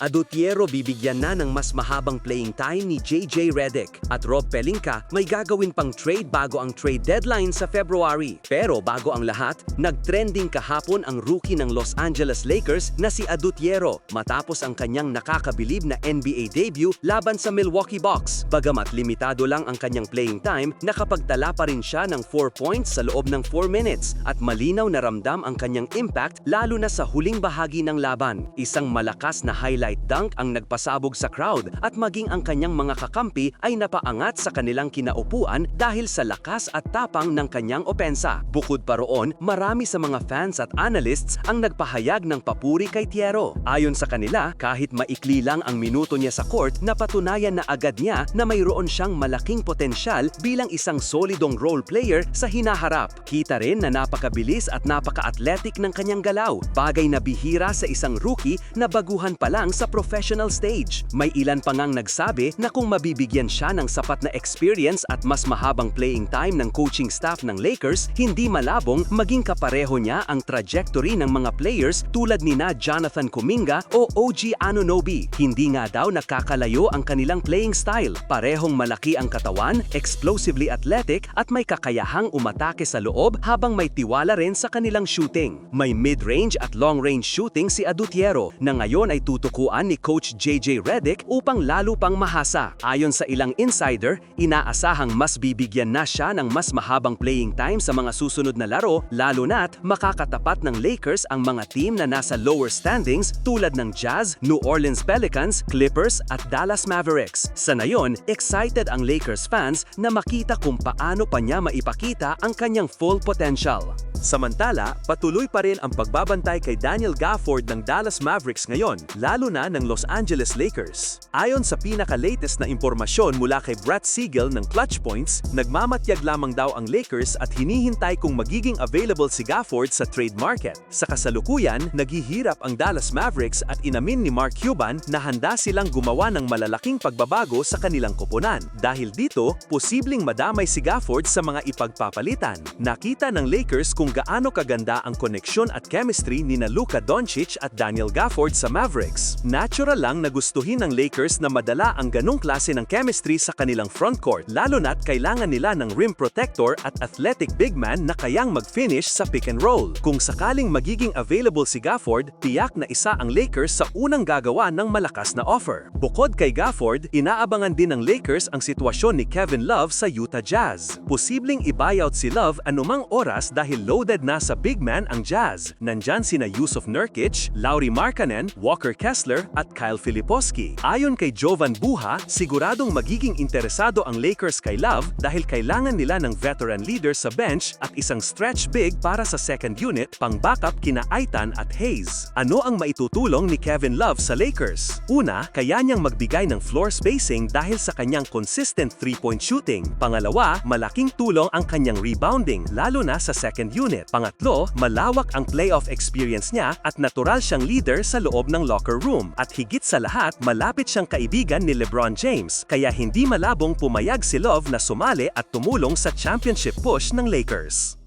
Adutiero bibigyan na ng mas mahabang playing time ni JJ Redick at Rob Pelinka may gagawin pang trade bago ang trade deadline sa February. Pero bago ang lahat, nagtrending kahapon ang rookie ng Los Angeles Lakers na si Adutiero matapos ang kanyang nakakabilib na NBA debut laban sa Milwaukee Bucks. Bagamat limitado lang ang kanyang playing time, nakapagtala pa rin siya ng 4 points sa loob ng 4 minutes at malinaw na ramdam ang kanyang impact lalo na sa huling bahagi ng laban. Isang malakas na highlight dunk ang nagpasabog sa crowd at maging ang kanyang mga kakampi ay napaangat sa kanilang kinaupuan dahil sa lakas at tapang ng kanyang opensa. Bukod pa roon, marami sa mga fans at analysts ang nagpahayag ng papuri kay Tiero. Ayon sa kanila, kahit maikli lang ang minuto niya sa court, napatunayan na agad niya na mayroon siyang malaking potensyal bilang isang solidong role player sa hinaharap. Kita rin na napakabilis at napaka-athletic ng kanyang galaw, bagay na bihira sa isang rookie na baguhan pa lang professional stage. May ilan pa ngang nagsabi na kung mabibigyan siya ng sapat na experience at mas mahabang playing time ng coaching staff ng Lakers, hindi malabong maging kapareho niya ang trajectory ng mga players tulad ni na Jonathan Kuminga o OG Anunoby. Hindi nga daw nakakalayo ang kanilang playing style. Parehong malaki ang katawan, explosively athletic at may kakayahang umatake sa loob habang may tiwala rin sa kanilang shooting. May mid-range at long-range shooting si Adutiero na ngayon ay tutukuan ni Coach JJ Redick upang lalo pang mahasa. Ayon sa ilang insider, inaasahang mas bibigyan na siya ng mas mahabang playing time sa mga susunod na laro lalo na't makakatapat ng Lakers ang mga team na nasa lower standings tulad ng Jazz, New Orleans Pelicans, Clippers at Dallas Mavericks. Sa nayon, excited ang Lakers fans na makita kung paano pa niya maipakita ang kanyang full potential. Samantala, patuloy pa rin ang pagbabantay kay Daniel Gafford ng Dallas Mavericks ngayon, lalo na ng Los Angeles Lakers. Ayon sa pinaka-latest na impormasyon mula kay Brett Siegel ng Clutch Points, nagmamatyag lamang daw ang Lakers at hinihintay kung magiging available si Gafford sa trade market. Sa kasalukuyan, naghihirap ang Dallas Mavericks at inamin ni Mark Cuban na handa silang gumawa ng malalaking pagbabago sa kanilang koponan. Dahil dito, posibleng madamay si Gafford sa mga ipagpapalitan. Nakita ng Lakers kung gaano kaganda ang koneksyon at chemistry ni na Luka Doncic at Daniel Gafford sa Mavericks. Natural lang na gustuhin ng Lakers na madala ang ganong klase ng chemistry sa kanilang frontcourt, lalo na't kailangan nila ng rim protector at athletic big man na kayang mag-finish sa pick and roll. Kung sakaling magiging available si Gafford, tiyak na isa ang Lakers sa unang gagawa ng malakas na offer. Bukod kay Gafford, inaabangan din ng Lakers ang sitwasyon ni Kevin Love sa Utah Jazz. Posibleng i-buyout si Love anumang oras dahil loaded na sa big man ang Jazz. Nandyan sina Yusuf Nurkic, Lauri Markkanen, Walker Kessler at Kyle Filiposki. Ayon kay Jovan Buha, siguradong magiging interesado ang Lakers kay Love dahil kailangan nila ng veteran leader sa bench at isang stretch big para sa second unit pang backup kina Aitan at Hayes. Ano ang maitutulong ni Kevin Love sa Lakers? Una, kaya niyang magbigay ng floor spacing dahil sa kanyang consistent three-point shooting. Pangalawa, malaking tulong ang kanyang rebounding lalo na sa second unit. Pangatlo, malawak ang playoff experience niya at natural siyang leader sa loob ng locker room. At higit sa lahat, malapit siyang kaibigan ni LeBron James kaya hindi malabong pumayag si Love na sumali at tumulong sa championship push ng Lakers.